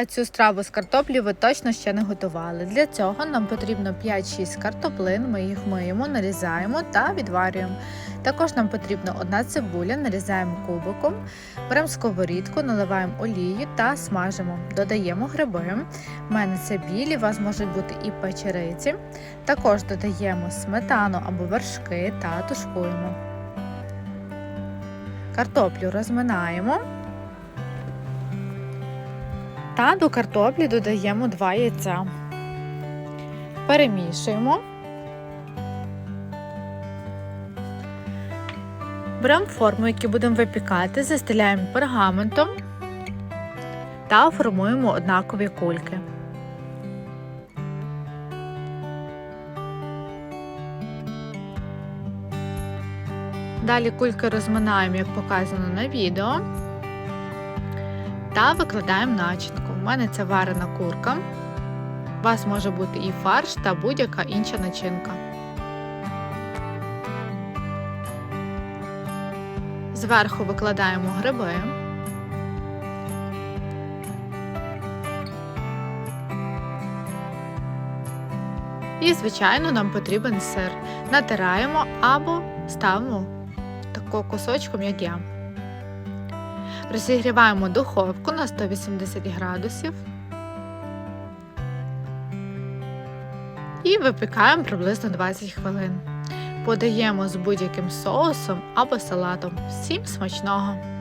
А цю страву з картоплі ви точно ще не готували. Для цього нам потрібно 5-6 картоплин, ми їх миємо, нарізаємо та відварюємо. Також нам потрібна одна цибуля, нарізаємо кубиком, беремо сковорідку, наливаємо олію та смажимо. Додаємо гриби. У мене це білі, у вас можуть бути і печериці. Також додаємо сметану або вершки та тушкуємо. Картоплю розминаємо. Та до картоплі додаємо 2 яйця. Перемішуємо. Беремо форму, яку будемо випікати, застеляємо пергаментом та формуємо однакові кульки. Далі кульки розминаємо, як показано на відео, та викладаємо начинку. Мене це варена курка. У вас може бути і фарш та будь-яка інша начинка. Зверху викладаємо гриби. І, звичайно, нам потрібен сир. Натираємо або ставимо тако кусочком, як я. Розігріваємо духовку на 180 градусів. І випікаємо приблизно 20 хвилин. Подаємо з будь-яким соусом або салатом. Всім смачного!